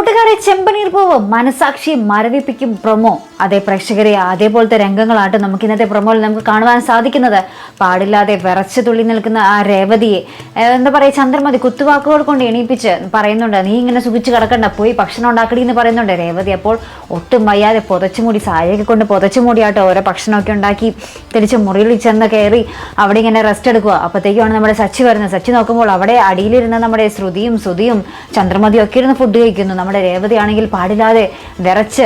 കൂട്ടുകാരെ ചെമ്പനീർ പൂവ് മനസാക്ഷി മരവിപ്പിക്കും പ്രൊമോ. അതേ പ്രേക്ഷകരെ അതേപോലത്തെ രംഗങ്ങളായിട്ട് നമുക്ക് ഇന്നത്തെ പ്രൊമോയിൽ നമുക്ക് കാണുവാൻ സാധിക്കുന്നത്. പാടില്ലാതെ വിറച്ചു തുള്ളി നിൽക്കുന്ന ആ രേവതിയെ. എന്താ പറയുക ചന്ദ്രമതി കുത്തുവാക്കുകൾ കൊണ്ട് എണീപ്പിച്ച് പറയുന്നുണ്ട് നീ ഇങ്ങനെ സുഖിച്ച് കിടക്കണ്ട പോയി ഭക്ഷണം ഉണ്ടാക്കടി എന്ന് പറയുന്നുണ്ട്. രേവതി അപ്പോൾ ഒട്ടും വയ്യാതെ പുതച്ചുമൂടി സാരിയൊക്കെ കൊണ്ട് പുതച്ചുമൂടിയാട്ടോ ഓരോ ഭക്ഷണമൊക്കെ ഉണ്ടാക്കി തിരിച്ച് മുറിയിൽ ചെന്ന് കയറി അവിടെ ഇങ്ങനെ റെസ്റ്റ് എടുക്കുക. അപ്പോഴത്തേക്കുമാണ് നമ്മുടെ സച്ചി വരുന്നത്. സച്ചി നോക്കുമ്പോൾ അവിടെ അടിയിലിരുന്ന നമ്മുടെ ശ്രുതിയും ശ്രുതിയും ചന്ദ്രമതിയും ഒക്കെ ഇരുന്ന് ഫുഡ് കഴിക്കുന്നു. നമ്മുടെ രേവതി ആണെങ്കിൽ പാടില്ലാതെ വിറച്ച്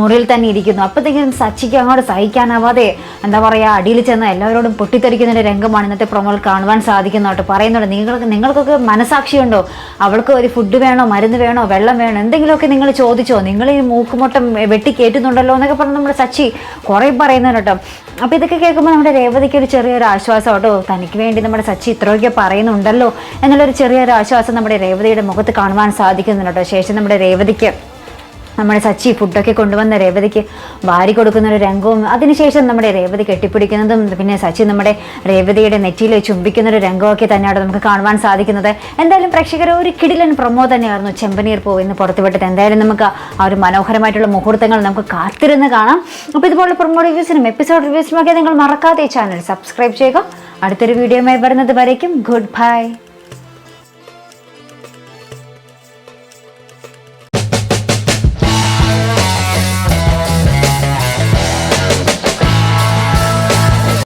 മുറിയിൽ തന്നെ ഇരിക്കുന്നു. അപ്പോഴത്തേക്കും സച്ചിക്ക് അങ്ങോട്ട് സഹിക്കാനാവാതെ എന്താ പറയുക അടിയിൽ ചെന്ന് എല്ലാവരോടും പൊട്ടിത്തെറിക്കുന്ന ഒരു രംഗമാണ് ഇന്നത്തെ പ്രൊമോയിൽ കാണുവാൻ സാധിക്കുന്നു കേട്ടോ പറയുന്നുണ്ട്. നിങ്ങൾക്ക് നിങ്ങൾക്കൊക്കെ മനസാക്ഷിയുണ്ടോ? അവൾക്ക് ഒരു ഫുഡ് വേണോ മരുന്ന് വേണോ വെള്ളം വേണോ എന്തെങ്കിലുമൊക്കെ നിങ്ങൾ ചോദിച്ചോ? നിങ്ങൾ ഈ മൂക്കുമുട്ടം വെട്ടി കയറ്റുന്നുണ്ടല്ലോ എന്നൊക്കെ പറഞ്ഞ് നമ്മുടെ സച്ചി കുറേ പറയുന്നുണ്ട് കേട്ടോ. അപ്പോൾ ഇതൊക്കെ കേൾക്കുമ്പോൾ നമ്മുടെ രേവതിക്ക് ഒരു ചെറിയൊരു ആശ്വാസം കേട്ടോ. തനിക്ക് വേണ്ടി നമ്മുടെ സച്ചി ഇത്രയൊക്കെ പറയുന്നുണ്ടല്ലോ. എന്നുള്ളൊരു ചെറിയൊരു ആശ്വാസം നമ്മുടെ രേവതിയുടെ മുഖത്ത് കാണുവാൻ സാധിക്കുന്നുണ്ട് കേട്ടോ. ശേഷം നമ്മുടെ രേവതിക്ക് നമ്മുടെ സച്ചി ഫുഡൊക്കെ കൊണ്ടുവന്ന രേവതിക്ക് വാരി കൊടുക്കുന്ന ഒരു രംഗവും അതിനുശേഷം നമ്മുടെ രേവതി കെട്ടിപ്പിടിക്കുന്നതും പിന്നെ സച്ചി നമ്മുടെ രേവതിയുടെ നെറ്റിയിൽ ചുംബിക്കുന്ന ഒരു രംഗമൊക്കെ തന്നെയാണ് നമുക്ക് കാണുവാൻ സാധിക്കുന്നത്. എന്തായാലും പ്രേക്ഷകർ ഒരു കിടിലൻ പ്രൊമോ തന്നെയായിരുന്നു ചെമ്പനീർ പൂ ഇന്ന് പുറത്തുവിട്ടത്. എന്തായാലും നമുക്ക് ആ ഒരു മനോഹരമായിട്ടുള്ള മുഹൂർത്തങ്ങൾ നമുക്ക് കാത്തിരുന്ന് കാണാം. അപ്പോൾ ഇതുപോലെ പ്രൊമോ റിവ്യൂസിനും എപ്പിസോഡ് റിവ്യൂസിനും ഒക്കെ നിങ്ങൾ മറക്കാതെ ചാനൽ സബ്സ്ക്രൈബ് ചെയ്യുക. അടുത്തൊരു വീഡിയോയുമായി വരുന്നത് വരയ്ക്കും. Good bye